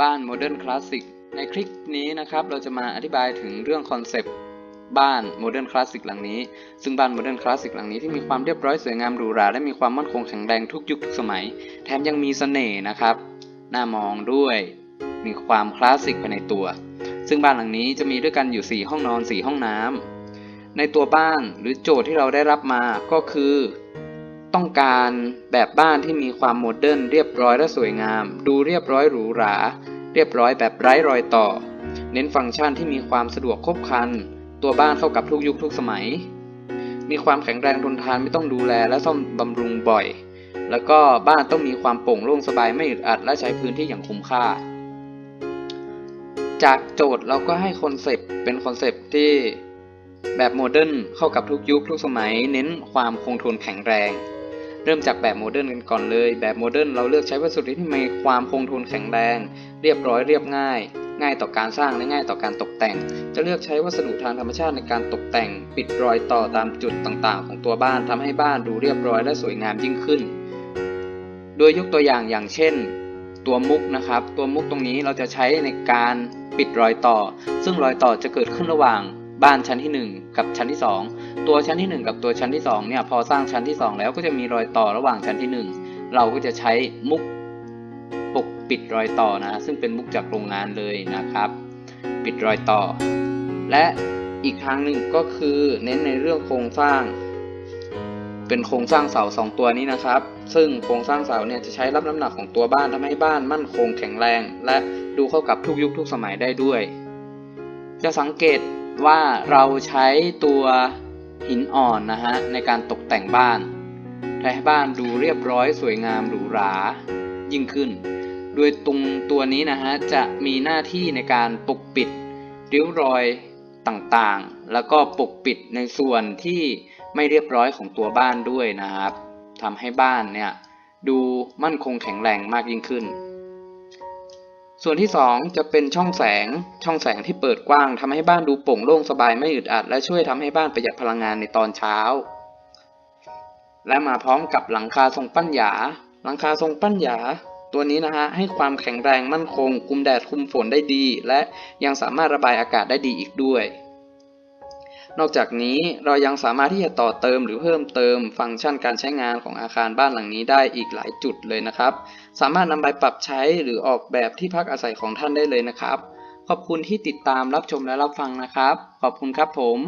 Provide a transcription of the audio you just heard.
บ้านโมเดิร์นคลาสสิกในคลิปนี้นะครับเราจะมาอธิบายถึงเรื่องคอนเซปต์บ้านโมเดิร์นคลาสสิกหลังนี้ ซึ่งบ้านโมเดิร์นคลาสสิกหลังนี้ที่มีความเรียบร้อยสวยงามหรูหราและมีความมั่นคงแข็งแรงทุกยุคทุกสมัย แถมยังมีเสน่ห์นะครับน่ามองด้วยมีความคลาสสิกภายในตัว ซึ่งบ้านหลังนี้จะมีด้วยกันอยู่ 4 ห้องนอน 4 ห้องน้ำในตัวบ้านหรือโจทย์ที่เราได้รับมาก็คือ ต้องการแบบบ้านที่มีความโมเดิร์นเรียบร้อยและสวยงาม ดูเรียบร้อยหรูหรา เรียบร้อยแบบไร้รอยต่อ เน้นฟังก์ชันที่มีความสะดวกครบครัน ตัวบ้านเข้ากับทุกยุคทุกสมัย มีความแข็งแรงทนทานไม่ต้องดูแลและซ่อมบำรุงบ่อย แล้วก็บ้านต้องมีความโปร่งโล่งสบายไม่อึดอัดและใช้พื้นที่อย่างคุ้มค่า จากโจทย์เราก็ให้คอนเซปต์เป็นคอนเซปต์ที่แบบโมเดิร์นเข้ากับทุกยุคทุกสมัย เน้นความคงทนแข็งแรง เริ่มจากแบบโมเดิร์นกันก่อนเลย แบบโมเดิร์นเราเลือกใช้วัสดุที่มีความคงทนแข็งแรง เรียบร้อยเรียบง่าย ง่ายต่อการสร้างและง่ายต่อการตกแต่ง จะเลือกใช้วัสดุทางธรรมชาติในการตกแต่ง ปิดรอยต่อตามจุดต่างๆ ของตัวบ้านทำให้บ้านดูเรียบร้อยและสวยงามยิ่งขึ้น โดยยกตัวอย่างอย่างเช่น ตัวมุกนะครับ ตัวมุกตรงนี้เราจะใช้ในการปิดรอยต่อ ซึ่งรอยต่อจะเกิดขึ้นระหว่าง บ้านชั้นที่ 1 กับชั้นที่ 2 ตัวชั้นที่ 1 กับตัวชั้นที่2เนี่ยพอสร้างชั้นที่ 2 แล้วก็จะมีรอยต่อระหว่างชั้นที่ 1 เราก็จะใช้มุกปกปิดรอยต่อนะ ซึ่งเป็นมุกจากโรงงานเลยนะครับ ปิดรอยต่อ และอีกทางหนึ่งก็คือเน้นในเรื่องโครงสร้าง เป็นโครงสร้างเสาสองตัวนี้นะครับ ซึ่งโครงสร้างเสาเนี่ยจะใช้รับน้ำหนักของตัวบ้านทำให้บ้านมั่นคงแข็งแรง และดูเข้ากับทุกยุคทุกสมัยได้ด้วย จะสังเกต ว่าเราใช้ตัวหินอ่อนนะฮะในการตกแต่งบ้านทำให้บ้านดูเรียบร้อยสวยงามหรูหรายิ่งขึ้น โดยตรงตัวนี้นะฮะจะมีหน้าที่ในการปกปิดริ้วรอยต่างๆ แล้วก็ปกปิดในส่วนที่ไม่เรียบร้อยของตัวบ้านด้วยนะครับทำให้บ้านเนี่ยดูมั่นคงแข็งแรงมากยิ่งขึ้น ส่วนที่ 2 จะเป็นช่องแสง ช่องแสงที่เปิดกว้างทำให้บ้านดูโปร่งโล่งสบายไม่อึดอัด และช่วยทำให้บ้านประหยัดพลังงานในตอนเช้า และมาพร้อมกับหลังคาทรงปั้นหยา หลังคาทรงปั้นหยา ตัวนี้นะฮะให้ความแข็งแรงมั่นคง คุมแดดคุมฝนได้ดี และยังสามารถระบายอากาศได้ดีอีกด้วย นอกจากนี้เรายังสามารถที่จะต่อเติมหรือเพิ่มเติมฟังก์ชันการใช้งานของอาคารบ้านหลังนี้ได้อีกหลายจุดเลยนะครับ สามารถนำไปปรับใช้หรือออกแบบที่พักอาศัยของท่านได้เลยนะครับ ขอบคุณที่ติดตามรับชมและรับฟังนะครับ ขอบคุณครับผม